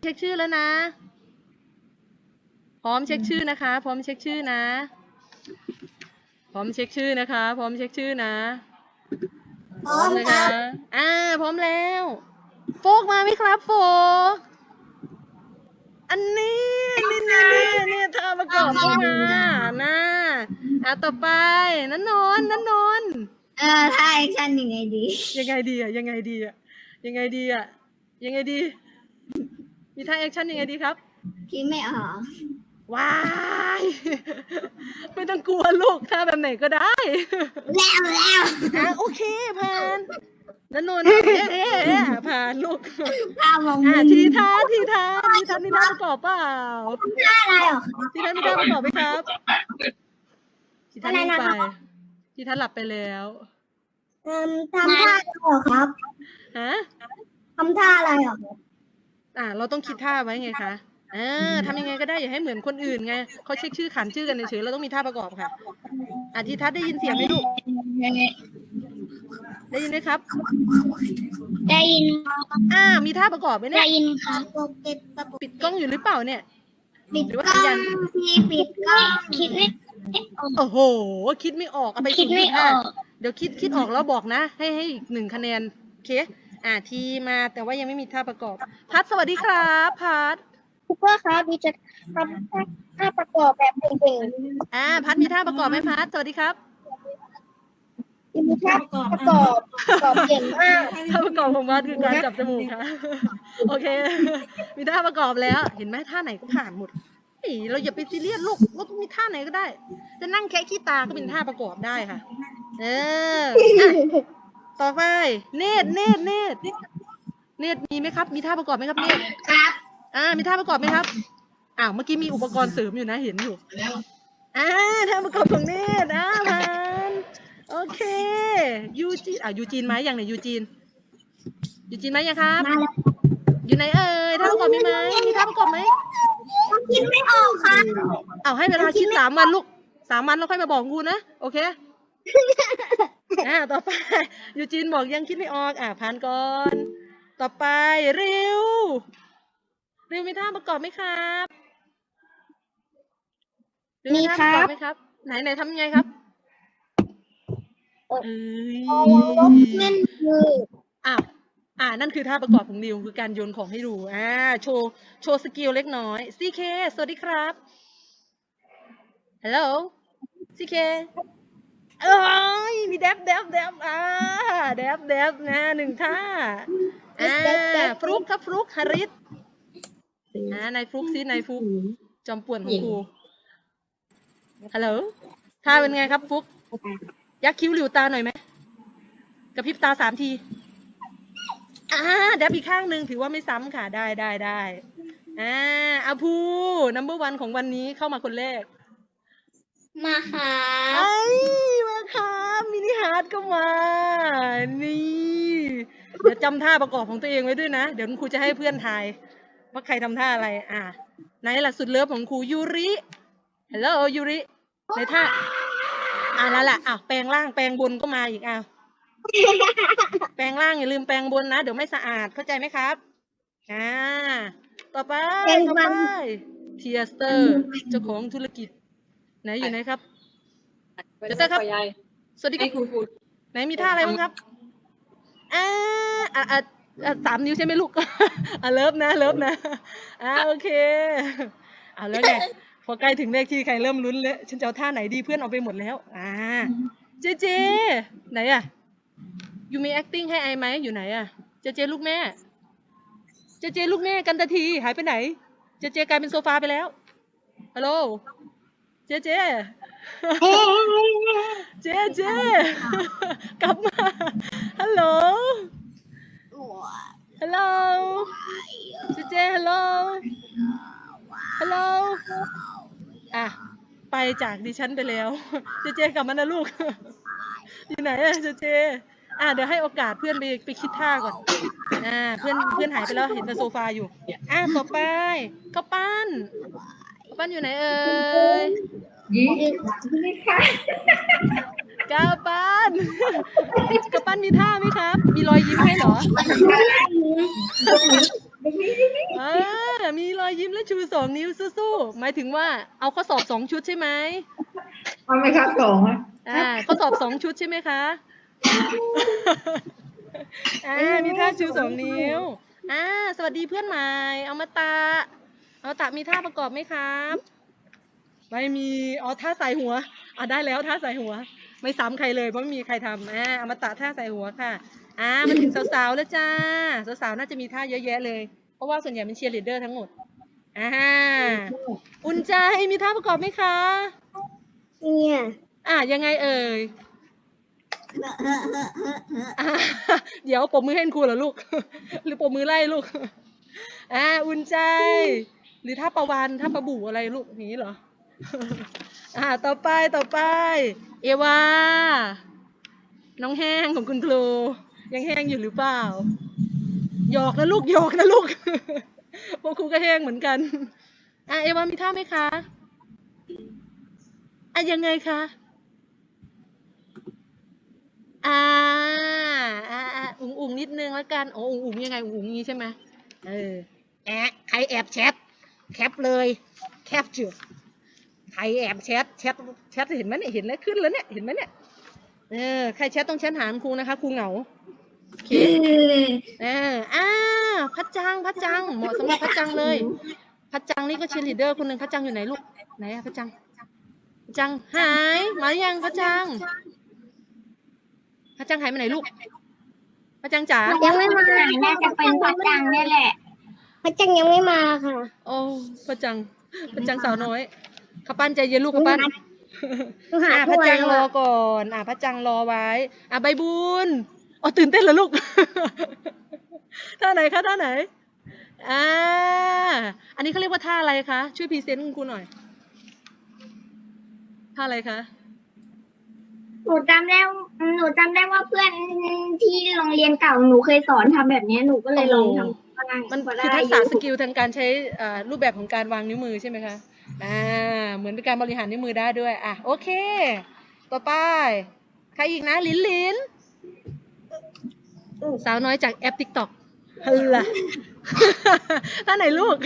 เช็คชื่อแล้วนะ พร้อมเช็คชื่อนะคะ พร้อมเช็คชื่อนะ พร้อมเช็คชื่อนะคะ พร้อมเช็คชื่อนะ พร้อมนะครัคะบอ่า พร้อมแล้ว โฟกมาไหมครับโฟกอันนี้นี่นี่นี่นี่เธอประกอบเข้ามานะอะต่อไปนันนนท์นันนนท์เออถ้าแอคชั่นยังไงดี ยังไงดีอะยังไงดีอะยังไงดีอะยังไงดี มีท่าแอคชั่นยังไงดีครับ คิดไม่ออกว้าย ไม่ต้องกลัวลูกท่าแบบไหนก็ได้แล้วแล้วอะโอเคผ่านนันนนท์เอ๊ะเอ๊ะเอ๊ะผ่านลูกถ้ามองอะมุมทีท่าทีท่าทีท่ามีท่าประกอบเปล่าท่าอะไรเหรอทีท่ามีท่าประกอบไหมครับทีท่าอะไรนิ่งนะไปคะทีท่าหลับไปแล้วเอ่มทำท่าอะไรเหรอครับฮะทำท่าอะไรเหรอครับ อะเราต้องคิดท่าไว้ไงคะเออทำยังไงก็ได้อย่าให้เหมือนคนอื่นไงเขาเช็คชื่อขานชื่อกันเฉยๆเราต้องมีท่าประกอบค่ะอะทีทัศน์ได้ยินเสียงไหมลูกได้ยินไหมครับ ได้ยินอ่า มีท่าประกอบไหมเนี่ได้ยยินครับปิดปิดกล้องอยู่หรือเปล่าเนี่ยปิดหรือว่ากล้สัญอญาณงที่ปิดกล้องคิดไม่ออกโอ้โห คิดไม่ออกเอาไปคิดไม่ออก เดี๋ยวคิดคิดออกแล้วบอกนะ ให้ให้อีกหนึ่งคะแนนโอเค อ่าทีมาแต่ว่ายังไม่มีท่าประกอบ พัดสวัสดีครับพัดคุปเปอร์ครับมีจะทำท่าประกอบแบบเด่นอ่าพัดมีท่าประกอบไหมพัดสวัสดีครับๆมีท่าประกอบประกอบเก่งมากท่าประกอบของพัดคือการจับจมูกค่ะ โอเค มีท่าประกอบแล้ว เห็นไหมท่าไหนก็ผ่านหมดเฮ้ยเราอย่าไปซีเรียสลูกเราต้องมีท่าไหนก็ได้ จะนั่งแค่ขี้ตาก็เป็นท่าประกอบได้ค่ะ เอออะ ต่อไป เนตรเนตรเนตรเนตรมีไหมครับ มีท่าประกอบไหมครับเนตรครับ อ่า มีท่าประกอบไหมครับ อ้าว เมื่อกี้มีอุปกรณ์เสริมอยู่นะ เห็นอยู่อ่าท่าประกอบของเนตรอ่าผ่านโอเค ยูจีนอ่ายูจีนไหมยังไหนยูจีน ยูจีนไหมยังครับมาแล้วอยู่ไหนเอ่ยท่าประกอบมีไหมมีท่าประกอบไหมคิดไม่ออกครับเอาให้เวลาคิดสามวันลูกสามวันแล้วค่อยมาบอกกูนะ โอเค อ่าต่อไปยูจีนบอกยังคิดไม่ออกอ่าผ่านก่อน ต่อไปริวริวมีท่าประกอบไหมครับวมีท่าคปรัระกอบไหมครับ ไหนไหนทำยังไงครับเอ่อเอ้ยพอลบนั่นคืออ้าวอ่า นั่นคือท่าประกอบของริวคือการโยนของให้ดูอ่าโชว์โชว์สกิลเล็กน้อยซีเคสวัสดีครับฮัลโหลซีเค เอ้ยมีแดบแดบแดบอ่าแดบแดบนะหนึ่งท่าอ่าฟลุกครับฟลุกฮาริสอ่านายฟลุกซินายฟลุกจอมป่วนของครูฮัลโหลท่าเป็นไงครับฟลุกยักคิ้วหลิวตาหน่อยไหมกระพริบตาสามทีอ่าเดี๋ยวอีกข้างหนึ่งถือว่าไม่ซ้ำค่ะได้ได้ได้อ่าอาภูนัมเบอร์วันของวันนี้เข้ามาคนแรก มาครัไอ้ยมาครับมินิฮาร์ดก็มา นี่ เดี๋ยวจำท่าประกอบของตัวเองไว้ด้วยนะ เดี๋ยวคุณครูจะให้เพื่อนทาย ว่าใครทำท่าอะไร อ่าไหนล่ะสุดเลิฟของครูยูริฮัลโหลยูริในท่าอ่านั่นแหละอ้าวแปลงล่างแปลงบนก็มาอีกอ้าวแปลงล่างอย่าลืมแปลงบนนะ เดี๋ยวไม่สะอาดเข้าใจไหมครับอ่าต่อไปแปรงต่อฟัไปนเทียสเตอร์เจ้าของธุรกิจ ไหนอยู่ไหนครับเดี๋ยวเต้ครับ สวัสดีคให้รับคุณครูไหนมีท่าอะไรบ้างครับอ่าอ่าอ่าอ่าสามนิ้วใช่ไหมลูกอ่าเลิฟนะเลิฟนะอ่าโอเคเอาแล้วไงพอใกล้ถึงเลขที่ใครเริ่มลุ้นแล้วฉันจะเอาท่าไหนดีเพื่อนเอาไปหมดแล้ว อ่า เจเจ ไหนอะยูมี acting ให้ไอไหมอยู่ไหนอะเจเจลูกแม่ เจเจลูกแม่กันตะทีหายไปไหน เจเจกลายเป็นโซฟาไปแล้วฮัลโหล เจเจเจเจกลับมาฮัลโหลฮัลโหลเจเจฮัลโหลฮัลโหลอะไปจากดิฉันไปแล้ว เจเจกลับมานะลูก อยู่ไหนอะเจเจ อะเดี๋ยวให้โอกาสเพื่อนไปไปคิดท่าก่อน อ่า เพื่อนเพื่อนหายไปแล้วเห็นแต่โซฟาอยู่ อะต่อไปข้าวปั้นข้าวปั้นอยู่ไหนเอ่ย ก้าปั้นกระปั้นมีท่าไหมครับ มีรอยยิ้มให้เหรออ่าองนิ้วสู้ๆหมายถึงว่าเอาข้อสอบสองชุดใช่ไหมเอาไหมครับสองอ่าข้อสอบสองชุดใช่ไหมคะอ่ามีท่าชูสองนิ้วอ่าสวัสดีเพื่อนใหม่เอามาตะเอาตะมีท่าประกอบไหมครับ ไม่มีอ๋อท่าใส่หัวอ่าได้แล้วท่าใส่หัว ไม่ซ้ำใครเลยเพราะไม่มีใครทำอ่าเอามาตะท่าใส่หัวค่ะอ่ามาถึงสาวๆแล้วจ้าสาวๆน่าจะมีท่าเยอะแยะเลย เพราะว่าส่วนใหญ่เป็นเชียร์ลีดเดอร์ทั้งหมดอ่าอุ่นใจมีท่าประกอบไหมคะเนี่ยอ่ายังไงเอ่ยอ่าเดี๋ยวปมมือให้คุณครูเหรอลูก หรือปมมือไล่ลูกอ่าอุ่นใจ หรือถ้าประวันถ้าประบู่อะไรลูกอย่างนี้เหรอ อ่าต่อไปต่อไป เอวา น้องแห้งของคุณครู ยังแห้งอยู่หรือเปล่า หยอกนะลูกหยอกนะลูกพวกครูก็แห้งเหมือนกัน อ่าเอวามีท่าไหมคะอะยังไงคะอ่าอ่าอุ๋งอุ๋งนิดนึงแล้วกันโอ้อุ๋งอุ๋งยังไงอุ๋งอุ๋งนี้ใช่ไหมเออแอะใครแอบแชทแคปเลย แคปจุด รแอบแชทแชทแชทเห็นไหมเนี่ยเห็นแล้วขึ้นแล้วเนี่ยเห็นไหมเนี่ยเออใครแชทต้องแชทหาคุณครูนะคะครูเหงาโอเคเอออ่าพัดจังพัดจังเหมาะสำหรับพัดจังเลย พัดจังนี่ก็เชียร์ลีดเดอร์คนหนึ่งพัดจังอยู่ไหนลูกไหนอะพัดจังพัดจังหายมาหรือยังพัดจังพัดจังหายไปไหนลูกพัดจังจ๋ายังไม่มาน่าจะเป็นพระจังนี่แหละพระจังยังไม่มาค่ะ โอ้พัดจังพัดจังสาวน้อย ข้าปั้นใจเย็นลูกข้าปั้นหนูหาอะทุพักดวัจันงรแล้อวก่อน อะพัดจังรอไว้อะใบบุญอ๋อตื่นเต้นเหรอลูก ท่าไหนคะท่าไหนอ่าอันนี้เขาเรียกว่าท่าอะไรคะช่วยพรีเซนต์คุณครูหน่อยท่าอะไรคะหนูจำได้หนูจำได้ว่าเพื่อนที่โรงเรียนเก่าหนูเคยสอนทำแบบเนี้ยหนูก็เลยลองทำบ้างมันก็คือได้ทักอษะยู่สกิลทางการใช้อ่ารูปแบบของการวางนิ้วมือใช่ไหมคะ อ่าเหมือนเป็นการบริหารนิ้วมือได้ด้วย อะ โอเค ต่อไป ใครอีกนะ ลินลินสาวน้อยจากแอป TikTok ฮัลล่ะท่าไหนลูก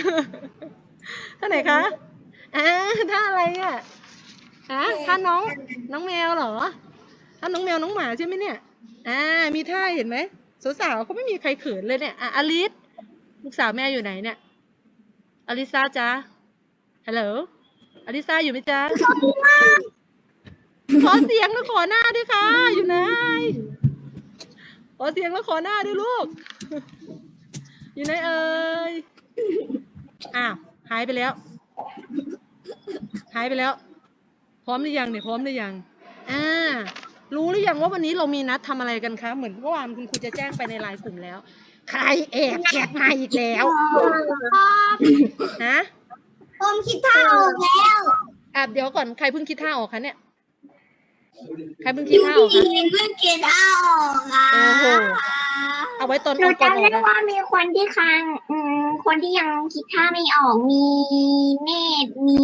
ท่าไหนคะอ่าท่าอะไรอะฮะท่าน้อง น้องแมวเหรอ ท่าน้องแมวน้องหมาใช่ไหมเนี่ย อ่า มีท่าเห็นไหมสาวๆเขาไม่มีใครเขินเลยเนี่ย อะอลิส ลูกสาวแม่อยู่ไหนเนี่ย อลิซาจ้า ฮัลโหลอลิซาอยู่ไหมจ๊ะ ขอเสียงแล้วขอหน้าด้วยค่ะ อยู่ไหน ขอเสียงแล้วขอหน้าด้วยลูก อยู่ไหนเอ่ย อ้าว หายไปแล้ว หายไปแล้ว พร้อมหรือยังเนี่ย พร้อมหรือยัง อ่า รู้หรือยังว่าวันนี้เรามีนัดทำอะไรกันคะ เหมือนเมื่อวานคุณครูจะแจ้งไปในไลน์กลุ่มแล้ว ใครแอบแชทมาอีกแล้ว ฮะ ผมคิดท่าออกแล้วอะเดี๋ยวก่อนใครเพิ่งคิดท่าออกคะเนี่ยใครเพิ่งคิดท่าออกคะเพิ่งคิดท่าออกอะโอ้โห เอาไว้ตอนหนูเอาก่อนอจำอกได้นะว่ามีคนที่ค้างอืมคนที่ยังคิดท่าไม่ออกมีเนตรมี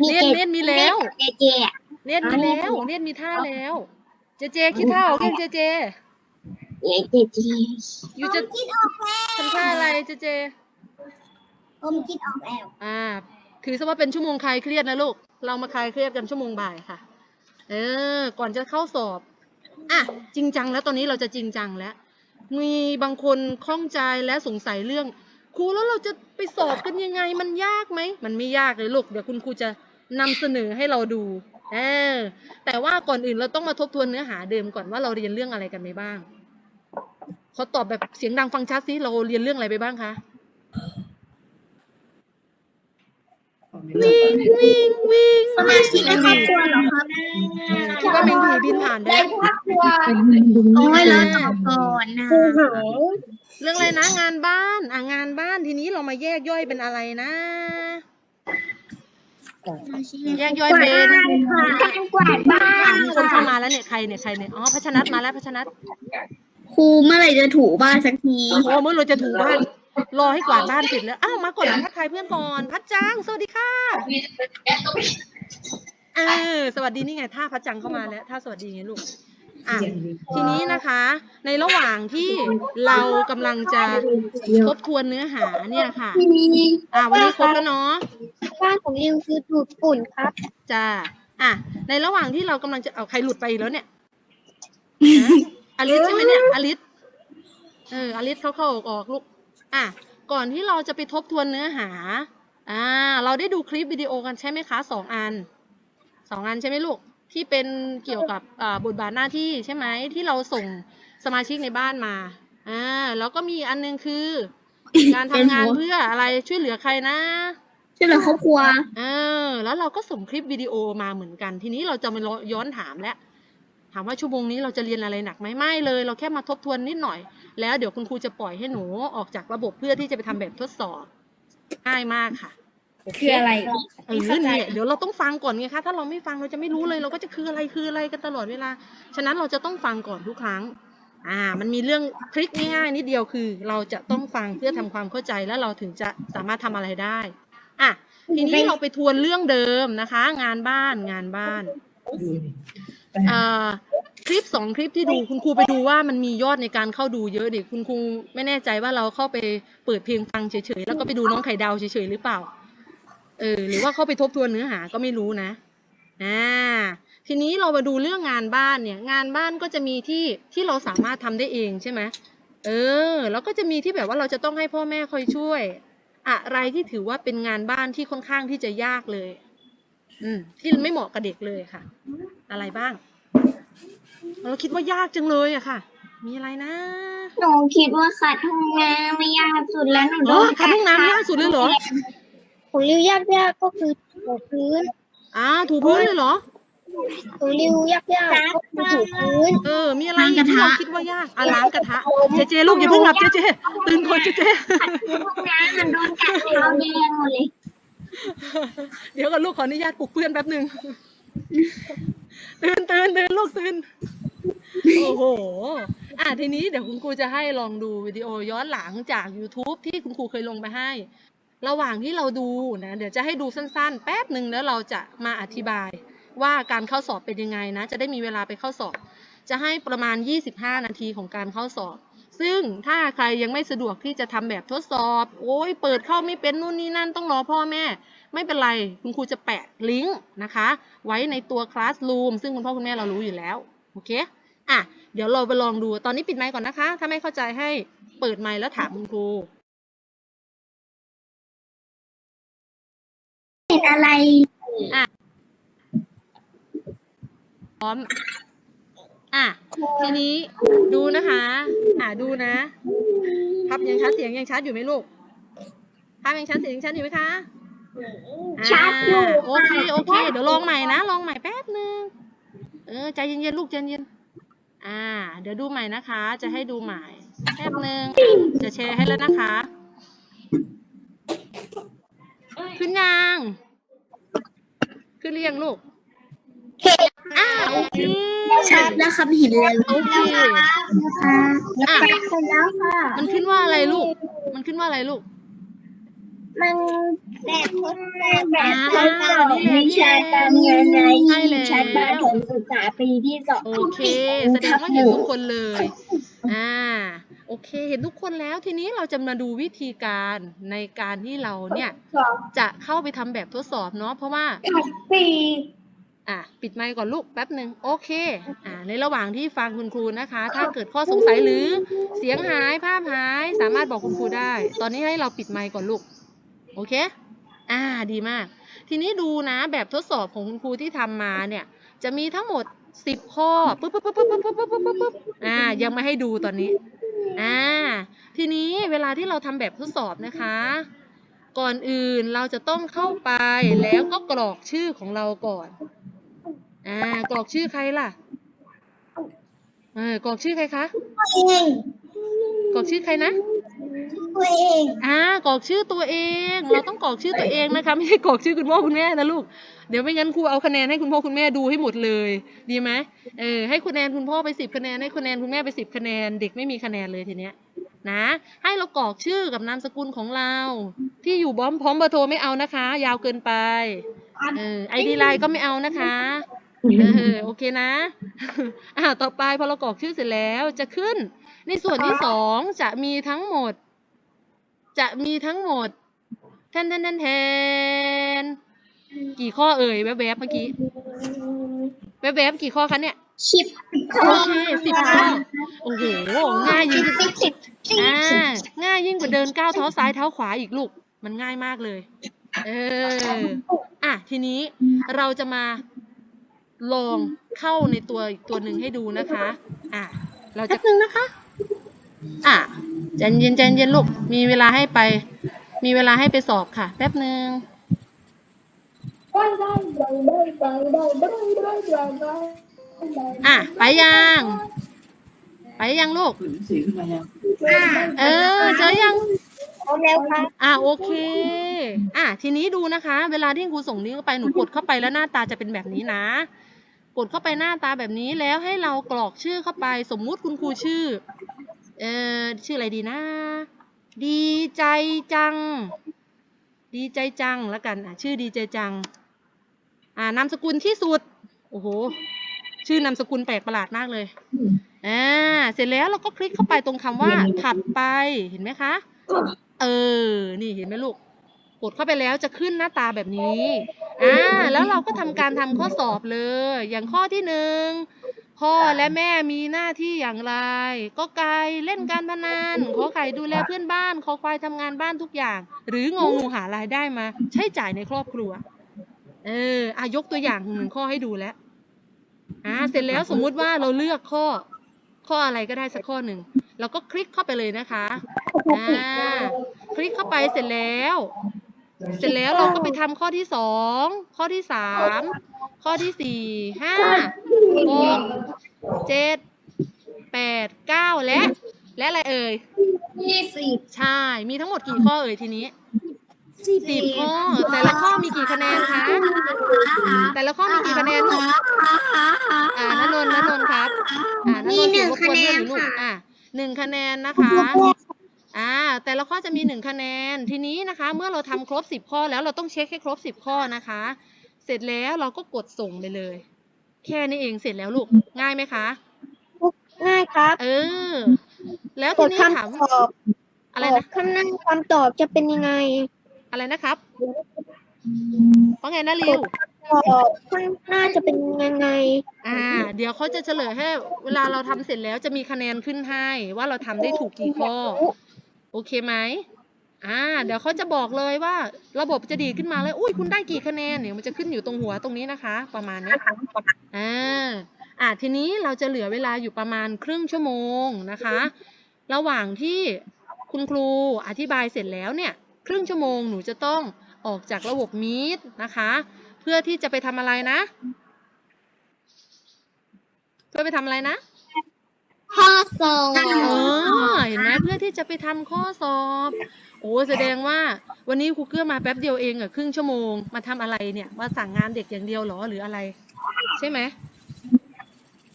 มีเนียนเจเนียนมีแล้ว เจเจอะ เนียนมีแล้วเนียนมีท่าแล้ว เจเจคิดท่าออกยังเจเจเจเจเจอยู่จะคิดออกแล้วทำท่าอะไรเจเจ ผมคิดออกแล้วอ่า ถือซะว่าเป็นชั่วโมงคลายเครียดนะลูก เรามาคลายเครียดกันชั่วโมงบ่ายค่ะ เออ ก่อนจะเข้าสอบ อะ จริงจังแล้วตอนนี้เราจะจริงจังแล้ว มีบางคนข้องใจและสงสัยเรื่อง ครูแล้วเราจะไปสอบกันยังไง มันยากไหม มันไม่ยากเลยลูก เดี๋ยวคุณครูจะนำเสนอให้เราดู เออ แต่ว่าก่อนอื่นเราต้องมาทบทวนเนื้อหาเดิมก่อนว่าเราเรียนเรื่องอะไรกันไปบ้าง ขอตอบแบบเสียงดังฟังชัดสิ เราเรียนเรื่องอะไรไปบ้างคะ วิ่งวิ่งวิ่งสมาชิกในครอบครัวเหรอครับคิดว่าแมงผีบินผ่านไปในแล้วครอบครัวโอ้ยเราตอบก่อนนะเรื่องอะไรนะงานบ้านอะงานบ้านทีนี้เรามาแยกย่อยเป็นอะไรนะ แยกย่อยเป็นการกวาดบ้าอะนมีคนเข้ามาแล้วเนี่ยใครเนี่ยใครเนี่ยอ๋อพัชนัทมาแล้วพัชนัทครูเมื่อไหร่จะถูบ้านสักทีโอ้เมื่อเราจะถูบ้าน รอให้กวาดบ้านเสร็จแล้วอ้าวมาก่อนทักทายเพื่อนก่อน พัดจังสวัสดีค่ะเออสวัสดีนี่ไงท่าพัดจังเข้ามาแล้วท่าสวัสดีไงลูกอะทีนี้นะคะ ในระหว่างที่เรากำลังจะทบทวนเนื้อหาเนี่ยค่ะ อ่าวันนี้ครบแล้วเนาะบ้านของริวคือดูดฝุ่นครับจ้าอะในระหว่างที่เรากำลังจะเอาใครหลุดไปอีกแล้วเนี่ยฮะอลิสใช่ไหมเนี่ยอลิสเอออลิสเข้าเข้าออกออกลูก อะก่อนที่เราจะไปทบทวนเนื้อหาอ่าเราได้ดูคลิปวิดีโอกันใช่ไหมคะสองอันสองอันใช่ไหมลูกที่เป็นเกี่ยวกับอ่าบทบาทหน้าที่ใช่ไหมที่เราส่งสมาชิกในบ้านมาอ่าแล้วก็มีอันนึงคือ การทำงานเพื่ออะไรช่วยเหลือใครนะช่วยเหลือครอบครัวเออแล้วเราก็ส่งคลิปวิดีโอมาเหมือนกัน ทีนี้เราจะมาย้อนถามแล้วถามว่าชั่วโมงนี้เราจะเรียนอะไรหนักไหมไม่เลย เราแค่มาทบทวนนิดหน่อย แล้วเดี๋ยวคุณครูจะปล่อยให้หนูออกจากระบบเพื่อที่จะไปทำแบบทดสอบง่ายมากค่ะโคืออะไรเออเนี่ยเดี๋ยวเราต้องฟังก่อนไงคะถ้าเราไม่ฟังเราจะไม่รู้เลยเราก็จะคืออะไรคืออะไรกันตลอดเวลา ฉะนั้นเราจะต้องฟังก่อนทุกครั้ง อ่า มันมีเรื่องทริคง่ายๆนิดเดียวคือ เราจะต้องฟังเพื่อทำความเข้าใจแล้วเราถึงจะสามารถทำอะไรได้อะทีนี้เราไปทวนเรื่องเดิมนะคะ งานบ้านงานบ้านเอ่อ คลิปสองคลิปที่ดูคุณครูไปดูว่ามันมียอดในการเข้าดูเยอะดิคุณครูไม่แน่ใจว่าเราเข้าไปเปิดเพลงฟังเฉยๆแล้วก็ไปดูน้องไข่ดาวเฉยๆหรือเปล่า เออ หรือว่าเข้าไปทบทวนเนื้อหาก็ไม่รู้นะอ่าทีนี้เรามาดูเรื่องงานบ้านเนี่ย งานบ้านก็จะมีที่ที่เราสามารถทำได้เองใช่ไหมเออ แล้วก็จะมีที่แบบว่าเราจะต้องให้พ่อแม่คอยช่วย อะไรที่ถือว่าเป็นงานบ้านที่ค่อนข้างที่จะยากเลย อืมที่ไม่เหมาะกับเด็กเลยค่ะ อะไรบ้าง เราคิดว่ายากจังเลยอะค่ะ มีอะไรนะหนูคิดว่าขัดห้องน้ำไม่ยากสุดแล้วหนูโดอ๋อนคัดห้องน้ำยากสุดเลยเหรอของริวยากๆก็คือถูพื้นอ่าถูพื้นเลยเหรอ ของริวยากๆก็คือถูพื้นเออ มีอะไรอีกที่เราคิดว่ายากอะล้างกระทะ เจเจลูกอย่าเพิ่งหลับเจเจตื่นก่อนเจเจ ห้องน้ำมันโดนกัดเท้าแดงหมดเลย เดี๋ยวก่อนลูกขออนุญาตปลุกเพื่อนแป๊บหนึ่ง ตื่นตื่นตื่นลูกตื่นโอ้โห อะทีนี้เดี๋ยวคุณครูจะให้ลองดูวิดีโอย้อนหลังจาก YouTube ที่คุณครูเคยลงไปให้ ระหว่างที่เราดูนะ เดี๋ยวจะให้ดูสั้นๆ แป๊บหนึ่งแล้วเราจะมาอธิบาย ว่าการเข้าสอบเป็นยังไงนะ จะได้มีเวลาไปเข้าสอบ จะให้ประมาณ 25 นาทีของการเข้าสอบ ซึ่งถ้าใครยังไม่สะดวกที่จะทำแบบทดสอบ โอ้ยเปิดเข้าไม่เป็นนู่นนี่นั่นต้องรอพ่อแม่ ไม่เป็นไรคุณครูจะแปะลิงก์นะคะ ไว้ในตัว Classroom ซึ่งคุณพ่อคุณแม่เรารู้อยู่แล้ว โอเคอะเดี๋ยวเราไปลองดูตอนนี้ปิดไมค์ก่อนนะคะ ถ้าไม่เข้าใจให้เปิดไมค์แล้วถามคุณครูเห็นอะไรพร้อมอะทีนี้ดูนะคะอะดูนะพับยังชัดเสียงยังชัดอยู่ไหมลูกภาพยังชัดเสียงยังชัดอยู่ไหมคะ ชัดอยู่าโอเคโอเค เดี๋ยวลองใหม่นะลองใหม่แป๊บนึงเออใจเย็นๆลูกใจเย็นอ่า เดี๋ยวดูใหม่นะคะ จะให้ดูใหม่แป๊บนึงจะแชร์ให้แล้วนะคะ ขึ้นยังขึ้นเรียงลูกอ่าโอเคชัดแล้วครับเห็นเลยโอเคอะเสร็จแล้วค่ะมันขึ้นว่าอะไรลูก มันขึ้นว่าอะไรลูก มันแบบคนแบบอ่าทดสอบวิชาการงานในใช่แล้วชั้นประถมศึกษาปีที่สองโอเค แสดงว่าเห็นทุกคนเลย อ่า โอเค เห็นทุกคนแล้วทีนี้เราจะมาดูวิธีการในการที่เราเนี่ย จะเข้าไปทำแบบทดสอบเนาะเพราะว่าปีอะปิดไมค์ก่อนลูกแป๊บหนึ่งโอเคอ่าในระหว่างที่ฟังคุณครูนะคะ ถ้าเกิดข้อสงสัยหรือเสียงหายภาพหายสามารถบอกคุณครูได้ ตอนนี้ให้เราปิดไมค์ก่อนลูก โอเค อ่า ดีมาก ทีนี้ดูนะแบบทดสอบของคุณครูที่ทำมาเนี่ย จะมีทั้งหมดสิบข้อปึ๊บปึ๊บปึ๊บปึ๊บปึ๊บปึ๊บปึ๊บปึ๊บปึ๊บอ่า ยังไม่ให้ดูตอนนี้ อ่า ทีนี้เวลาที่เราทำแบบทดสอบนะคะ ก่อนอื่นเราจะต้องเข้าไปแล้วก็กรอกชื่อของเราก่อน อ่า กรอกชื่อใครล่ะ เออ กรอกชื่อใครคะ กรอกชื่อใครนะ ตัวเองอ่ากรอกชื่อตัวเอง เราต้องกรอกชื่อตัวเองนะคะ ไม่ใช่กรอกชื่อคุณพ่อคุณแม่นะลูก เดี๋ยวไม่งั้นครูเอาคะแนนให้คุณพ่อคุณแม่ดูให้หมดเลย ดีไหมเออ ให้คะแนนคุณพ่อไปสิบคะแนน ให้คะแนนคุณแม่ไปสิบคะแนน เด็กไม่มีคะแนนเลยทีเนี้ย นะ ให้เรากรอกชื่อกับนามสกุลของเรา ที่อยู่บอมพร้อมเบอร์โทรไม่เอานะคะ ยาวเกินไป เออ ไอดีไลน์ก็ไม่เอานะคะ เออ โอเคนะ อ่า ต่อไปพอเรากรอกชื่อเสร็จแล้วจะขึ้น ในส่วนที่สองจะมีทั้งหมด จะมีทั้งหมดแทนแทนแทนแทนกี่ข้อเอ่ยแวบๆเมื่อกี้แวบๆกี่ข้อคะเนี่ยชิปโอเคสิบข้อโอ้โหง่ายยิ่งสิบสิบสิบอ่าง่ายยิ่งกว่าเดินก้าวเท้าซ้ายเท้าขวาอีกลูก มันง่ายมากเลย เอออะทีนี้เราจะมาลองเข้าในตัวอีกตัวหนึ่งให้ดูนะคะ อะ เราจะนึงนะคะ อะใจเย็นใจเย็นลูก มีเวลาให้ไป มีเวลาให้ไปสอบค่ะ แป๊บหนึ่งอะ ไปยัง ไปยังลูก เออ เจอยังเอาแล้วครับอ่าโอเค อะทีนี้ดูนะคะ เวลาที่ครูส่งลิงก์เข้าไปหนูกดเข้าไปแล้วหน้าตาจะเป็นแบบนี้นะ กดเข้าไปหน้าตาแบบนี้แล้วให้เรากรอกชื่อเข้าไป สมมุติคุณครูชื่อ เออชื่ออะไรดีนะ ดีใจจัง ดีใจจังแล้วกันอะชื่อดีใจจัง อ่านามสกุลที่สุด โอ้โห ชื่อนามสกุลแปลกประหลาดมากเลยอ่าเสร็จแล้วเราก็คลิกเข้าไปตรงคำว่า ถัดไปเห็นไหมคะ เออ นี่เห็นไหมลูกกดเข้าไปแล้วจะขึ้นหน้าตาแบบนี้ อ่า แล้วเราก็ทำการทำข้อสอบเลย อย่างข้อที่หนึ่ง พ่อและแม่มีหน้าที่อย่างไร ก็ไก่เล่นการพนันขอไข่ดูแลเพื่อนบ้าน ขอควายทำงานบ้านทุกอย่าง หรืององูหารายได้มา ใช้จ่ายในครอบครัว เอออายกตัวอย่างหนึ่งข้อให้ดูแล้วอ่าเสร็จแล้วสมมุติว่าเราเลือกข้อ ข้ออะไรก็ได้สักข้อหนึ่งเราก็คลิกเข้าไปเลยนะคะอ่าคลิกเข้าไปเสร็จแล้ว เสร็จแล้วเราก็ไปทำข้อที่สองข้อที่สามข้อที่สี่ห้าหกเจ็ดแปดเก้าและ และอะไรเอ่ยยี่สิบใช่ มีทั้งหมดกี่ข้อเอ่ยทีนี้สิบข้อ แต่ละข้อมีกี่คะแนนคะ แต่ละข้อมีกี่คะแนนลูกอ่านนนท์นนท์ครับ อ่านนท์เสียงรบกวนเพื่อนอยู่ลูกอ่าหนึ่งคะแนนนะคะ อ่าแต่ละข้อจะมีหนึ่งคะแนน ทีนี้นะคะ เมื่อเราทำครบสิบข้อแล้วเราต้องเช็คให้ครบสิบข้อนะคะ เสร็จแล้วเราก็กดส่งไปเลย แค่นี้เองเสร็จแล้วลูกง่ายไหมคะ ง่ายครับ เออ แล้วกทีดนี้ถามคำตอบอะไรนะคำนั่งคำตอบจะเป็นยังไง อะไรนะครับว่าไงนะริวตอบข้างหน้าจะเป็นยังไง อ่า เดี๋ยวเขาจะเฉลยให้ เวลาเราทำเสร็จแล้วจะมีคะแนนขึ้นให้ ว่าเราทำได้ถูกกี่ข้อ โอเคไหมอ่าเดี๋ยวเขาจะบอกเลยว่า ระบบจะดีดขึ้นมาเลยอุ้ยคุณได้กี่คะแนนเนี่ยมันจะขึ้นอยู่ตรงหัวตรงนี้นะคะ ประมาณเนี้ยอ่าอ่าทีนี้เราจะเหลือเวลาอยู่ประมาณครึ่งชั่วโมงนะคะ ระหว่างที่คุณครูอธิบายเสร็จแล้วเนี่ย ครึ่งชั่วโมงหนูจะต้องออกจากระบบมีดนะคะ เพื่อที่จะไปทำอะไรนะเพื่อไปทำอะไรนะข้อสองเออ เพื่อที่จะไปทำข้อสอบ โอ้แสดงว่าวันนี้ครูเกื้อมาแป๊บเดียวเองอะครึ่งชั่วโมงมาทำอะไรเนี่ย มาสั่งงานเด็กอย่างเดียวหรอหรืออะไร ใช่ไหม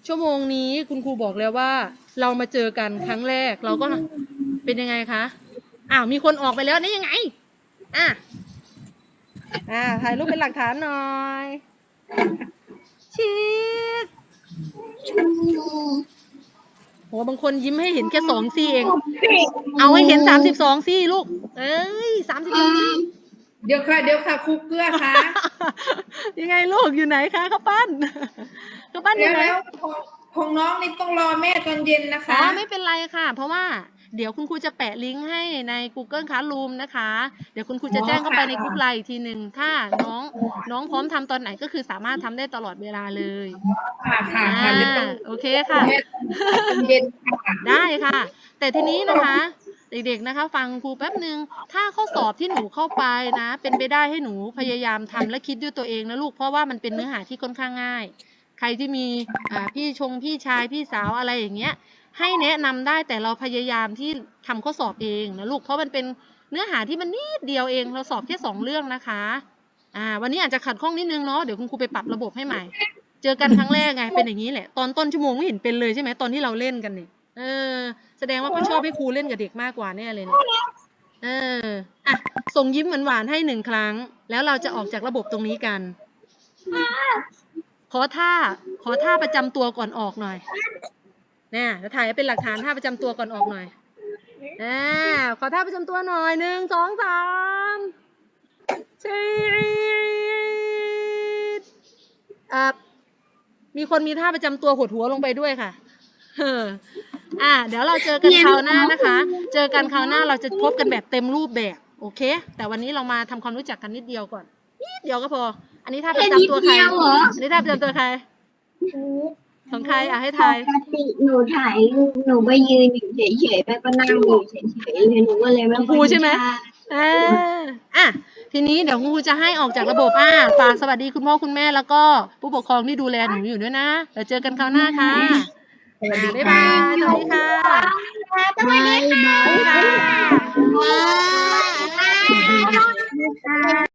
ชั่วโมงนี้คุณครูบอกแล้วว่า เรามาเจอกันครั้งแรกเราก็เป็นยังไงคะอ้าวมีคนออกไปแล้วนี่ยังไงอะอ่าถ่ายรูปเป็นหลักฐานหน่อยชีส โหบางคนยิ้มให้เห็นแค่สองซี่เอง เอาให้เห็นสามสิบสองซี่ลูก เอ้ยสามสิบสองซี่เดี๋ยวค่ะ เดี๋ยวค่ะครูเกลือค่ะ ยังไงลูกอยู่ไหนคะข้าวปั้นข้าวปั้นอเดี๋ยยู่วไหนแล้วของของน้องนี่ต้องรอแม่ตอนเย็นนะอ๋อคะ ไม่เป็นไรค่ะ เพราะว่า เดี๋ยวคุณครูจะแปะลิงก์ให้ใน Google Classroom นะคะ เดี๋ยวคุณครูจะแจ้งเข้าไปในกลุ่มไลน์อีกทีหนึ่งถ้าน้องน้องพร้อมทำตอนไหนก็คือสามารถทำได้ตลอดเวลาเลยค่ะค่ะอ่าค่ะไม่ต้องโอเคค่ะแม่ตอนเย็นค่ะได้ค่ะ แต่ทีนี้นะคะเด็กๆนะคะ ฟังครูแป๊บหนึ่งถ้าข้อสอบที่หนูเข้าไปนะ เป็นไปได้ให้หนูพยายามทำและคิดด้วยตัวเองนะลูกเพราะว่ามันเป็นเนื้อหาที่ค่อนข้างง่าย ใครที่มีอ่าพี่ชงพี่ชายพี่สาวอะไรอย่างเงี้ย ให้แนะนำได้แต่เราพยายามที่ทำข้อสอบเองนะลูกเพราะมันเป็นเนื้อหาที่มันนิดเดียวเองเราสอบแค่สองเรื่องนะคะอ่าวันนี้อาจจะขัดข้องนิดนึงเนาะเดี๋ยวคุณครูไปปรับระบบให้ใหม่ เจอกันครั้งแรกไงเป็นอย่างนี้แหละตอนต้นชั่วโมงไม่เห็นเป็นเลยใช่ไหมตอนที่เราเล่นกันเนี่ยเออ แสดงว่าเขาชอบให้ครูเล่นกับเด็กมากกว่าแน่เลยเนี่ยเอออะส่งยิ้มหวานๆให้หนึ่งครั้ง แล้วเราจะออกจากระบบตรงนี้กัน ขอท่า ขอท่าประจำตัวก่อนออกหน่อยเนี่ยจะถ่ายไว้เป็นหลักฐานท่าประจำตัวก่อนออกหน่อยอ่าขอท่าประจำตัวหน่อยหนึ่งสองสามชีดอะมีคนมีท่าประจำตัวหดหัวลงไปด้วยค่ะเอออะเดี๋ยวเราเจอกันคราวหน้านะคะ เจอกันคราวหน้าเราจะพบกันแบบเต็มรูปแบบ โอเค แต่วันนี้เรามาทำความรู้จักกันนิดเดียวก่อนนิดเดียวก็พอ อันนี้ท่าประจำตัวใครแค่นิดเดียวเหรออันนี้ท่าประจำตัวใคร ของใครอะให้ทายปกติหนูถ่ายรูปหนูไปยืนอยู่เฉยๆไปก็นั่งอยู่เฉยๆเลยหนูก็เลยไม่ของครูใช่ไหมอ่าอะทีนี้เดี๋ยวคุณครูจะให้ออกจากระบบอ่าฝากสวัสดีคุณพ่อคุณแม่แล้วก็ผู้ปกครองที่ดูแลหนูอยู่ด้วยนะเดี๋ยวเจอกันคราวหน้าค่ะสวัสดีบ๊ายค่ะบายสวัสดีค่ะบายบายบ๊ายบายบาย